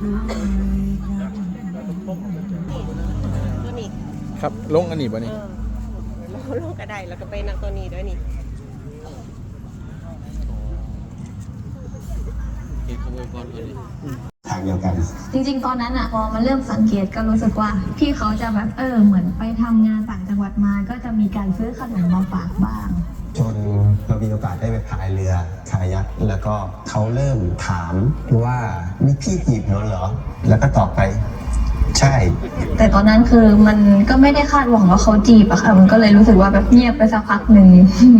ตัวนี้ครับลงอันนี้บ่เอนี่อเราลงกระไดแล้วก็ไปนั่งตัวนี้ด้วยนี่ทางเดียวกัน จริงๆ ตอนนั้นอะพอมาเริ่มสังเกตก็รู้สึกว่า พี่เขาจะแบบเออเหมือนไปทำงานต่างจังหวัดมา ก็จะมีการซื้อขนมมาฝากบ้าง จนเรามีโอกาสได้ไปพายเรือคายักแล้วก็เขาเริ่มถามว่านี่พี่จีบนนท์เหรอ แล้วก็ตอบไปใช่ แต่ตอนนั้นคือมันก็ไม่ได้คาดหวังว่าเขาจีบอะค่ะ มันก็เลยรู้สึกว่าแบบเงียบไปสักพักหนึ่ง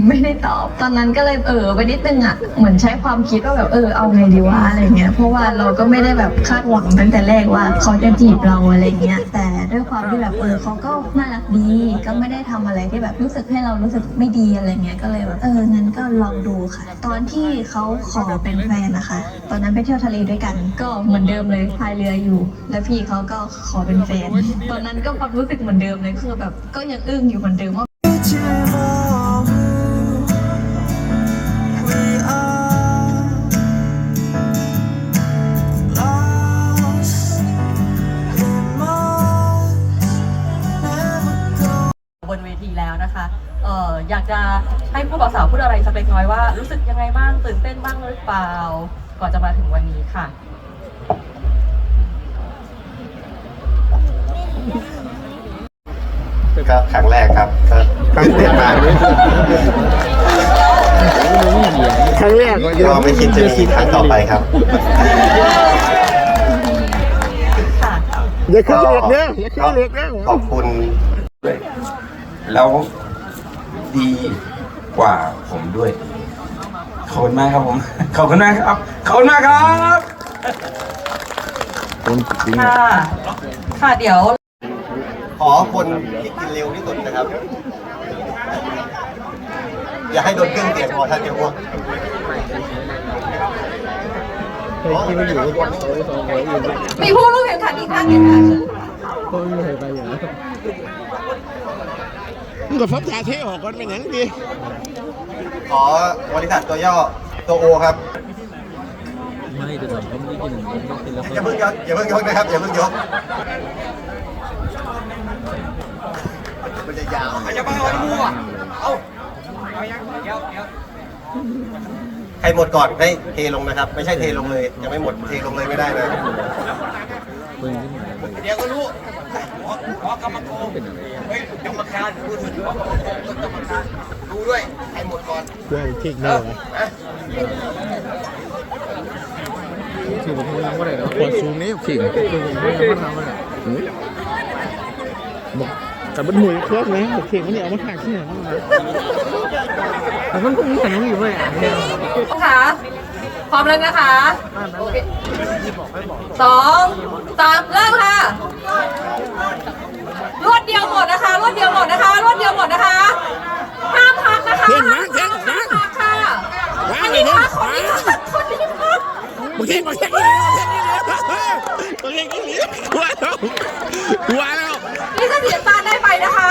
ไม่ได้ตอบ ตอนนั้นก็เลยเออไปนิดนึงอะเหมือนใช้ความคิดว่าแบบเออเอาไงดีวะอะไรเงี้ย เพราะว่าเราก็ไม่ได้แบบคาดหวังตั้งแต่แรกว่าเขาจะจีบเราอะไรเงี้ย แต่ ด้วยความที่แบบเออเขาก็น่ารักดี ก็ไม่ได้ทำอะไรที่แบบรู้สึกให้เรารู้สึกไม่ดีอะไรเงี้ยก็เลยแบบเอองั้นก็ลองดูค่ะ ตอนที่เขาขอเป็นแฟนนะคะ ตอนนั้นไปเที่ยวทะเลด้วยกัน ก็เหมือนเดิมเลยพายเรืออยู่ แล้วพี่เขาก็ขอเป็นแฟน ตอนนั้นก็ความรู้สึกเหมือนเดิมเลยคือแบบก็ยังอึ้งอยู่เหมือนเดิมว่า อ่ออยากจะให้ผู้บ่าวสาวพูดอะไรสักเล็กน้อยว่ารู้สึกยังไงบ้างตื่นเต้นบ้างหรือเปล่า ก่อนจะมาถึงวันนี้ค่ะ ก็ครั้งแรกครับก็ตื่นเต้นมากครั้งแรกว่าก็ไม่คิดจะมีครั้งต่อไปครับค่ะอย่าขึ้นเล็กเด้ออย่าขึ้นเล็กเด้อขอบคุณด้วยแล้ว ดีกว่าผมด้วย ขอบคุณมากครับผม ขอบคุณมากครับ ขอบคุณมากครับคนจริงค่ะ ค่ะเดี๋ยว ขอคนที่กินเร็วที่สุดนะครับ อย่าให้โดนเครื่องเสียงพอท่านจะอ้วกเคยกินอยู่ทุกวันเลยสองร้อยอยู่มีผู้ร่วมแข่งขันอีกท่านหนึงค่ะก็ไม่เคยไปอยู่แล้ว มึงกับฟับยาเทออกก่อนเป็นหยังดีขอบริษัทตัวย่อตัวโอครับไม่แต่ผมไม่ได้กินผมกินแล้วอย่าเพิ่งยกอย่าเพิ่งยกนะครับอย่าเพิ่งยกมันจะยาวจะมาเอามั่วเอาใครหมดก่อนให้เทลงนะครับ ไม่ใช่เทลงเลยยังไม่หมดเทลงเลยไม่ได้นะ เดี๋ยวก็รู้ขอกรรมการเฮ้ยกรรมการพูดถึงกรรมการดูด้วยให้หมดก่อนเพื่อนเค้กเน่าคือผมยังไม่ได้แล้วควรซูมนี่ขิงคือผมยังไม่ทำเลยบอกแต่มันหนุ่ยเครื่องนะบอกเข่งมันเนี่ยเอามาถ่ายที่ไหนบ้างนะแต่มันก็มีแต่ยังอยู่เลยอะเนี่ยค่ะ พร้อมแล้วนะคะโอเคสองสามเริ่มค่ะรวดเดียวหมดนะคะรวดเดียวหมดนะคะรวดเดียวหมดนะคะห้ามพักนะคะเข่งนะเข่งนะห้ามพักค่ะว้าอันเลนี้ยนะพักคนนี้พักคนนี้พักบอกเข่งบอกเข่งบอกเข่งบอกเข่งบอกเข่งว้าวว้าวนี่ถ้าเสียตาได้ไปนะคะ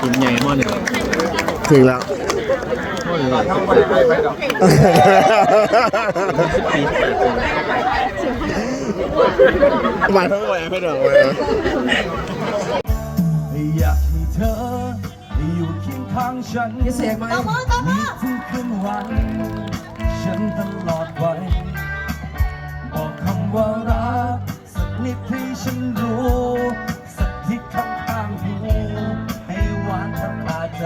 กินใหญ่มากเลยถึงแล้ว มาทั้งวันไม่ดอกเลยอยากให้เธออยู่เคียงข้างฉันเสียงไหมทุกคืนวันฉันตลอดไปบอกคำว่ารักสักนิดให้ฉันรู้ สักทิศข้างข้างหูให้หวานทำตาใจ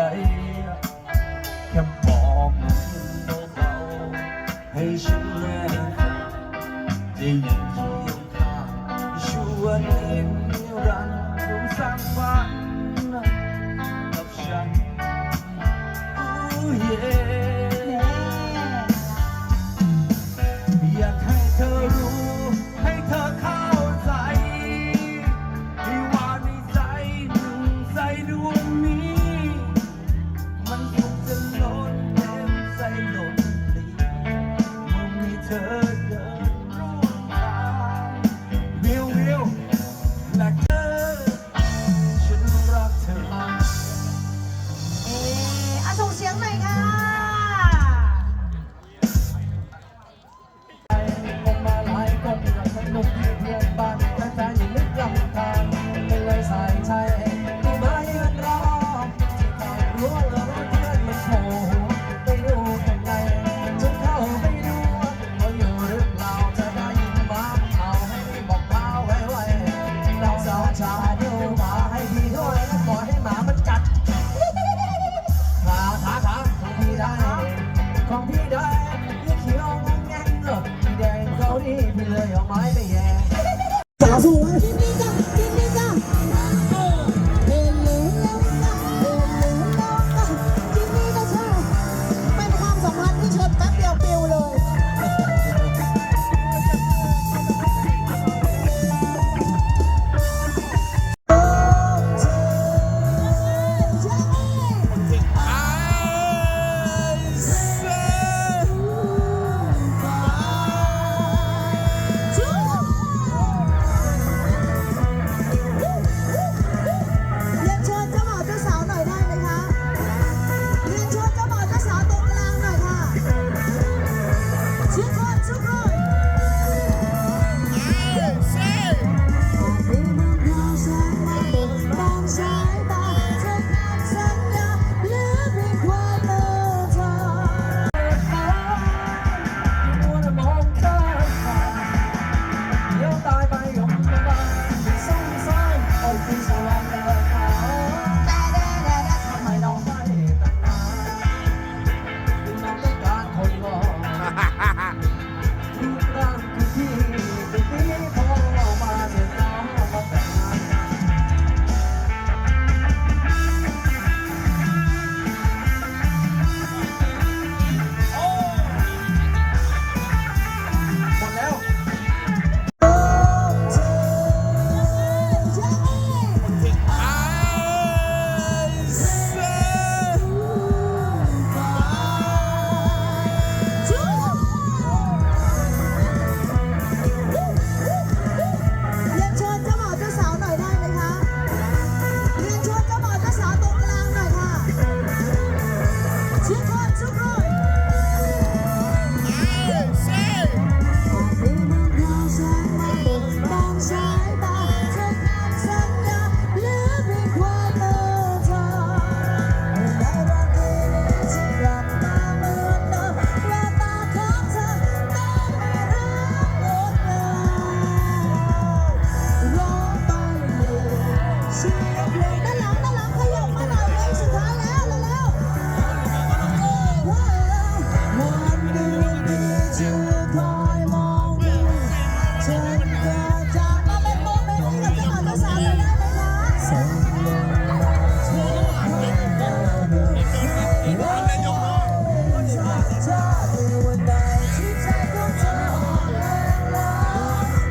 ไปเลยเอาไม้ไปแย่สาวสู้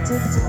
to do.